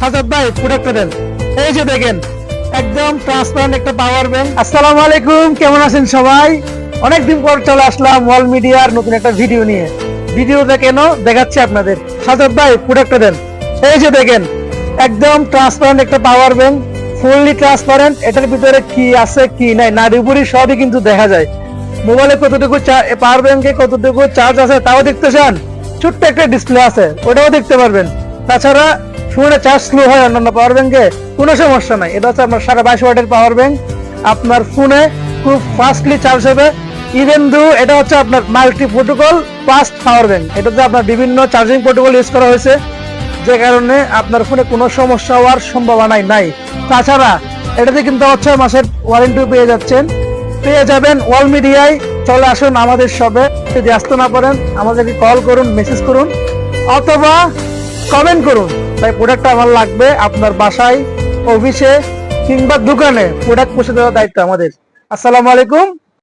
সাজাদ ভাই প্রোডাক্টটা দেন। এই যে দেখেন, একদম ট্রান্সপারেন্ট একটা পাওয়ার ব্যাংক আসসালামু আলাইকুম, কেমন আছেন সবাই? অনেকদিন পর চলে আসলাম ওয়াল মিডিয়ার নতুন একটা ভিডিও নিয়ে। ভিডিওটা কেন? দেখাচ্ছি আপনাদের। সাজাদ ভাই প্রোডাক্টটা দেন। এই যে দেখেন, একদম ট্রান্সপারেন্ট একটা পাওয়ার ব্যাংক ফুললি ট্রান্সপারেন্ট এটার ভিতরে কি আছে, কি নাই নারী উপরই সবই কিন্তু দেখা যায়। মোবাইলে কতটুকু পাওয়ার ব্যাংকে কতটুকু চার্জ আছে, তাও দেখতে চান? ছোট্ট একটা ডিসপ্লে আছে, ওটাও দেখতে পারবেন। তাছাড়া ফোনে চার্জ স্লো হয় অন্যান্য পাওয়ার ব্যাংকে কোনো সমস্যা নাই। এটা হচ্ছে আপনার সাড়ে বাইশ ওয়াটের পাওয়ার ব্যাংক আপনার ফোনে খুব ফাস্টলি চার্জ হবে। ইভেন দু এটা হচ্ছে আপনার multi protocol fast power bank এটাতে আপনার বিভিন্ন চার্জিং প্রোটোকল ইউজ করা হয়েছে। যে কারণে আপনার ফোনে কোনো সমস্যা হওয়ার সম্ভাবনাই নাই। তাছাড়া এটাতে কিন্তু ছয় মাসের ওয়ারেন্টি পেয়ে যাচ্ছেন। পেয়ে যাবেন ওয়াল মিডিয়ায় চলে আসুন আমাদের সবে যদি আসতে না পারেন, আমাদেরকে কল করুন মেসেজ করুন। অথবা কমেন্ট করুন। তাই প্রোডাক্টটা আমার লাগবে আপনার বাসায় অফিসে কিংবা দোকানে। প্রোডাক্ট পৌঁছে দেওয়ার দায়িত্ব আমাদের। আসসালামু আলাইকুম।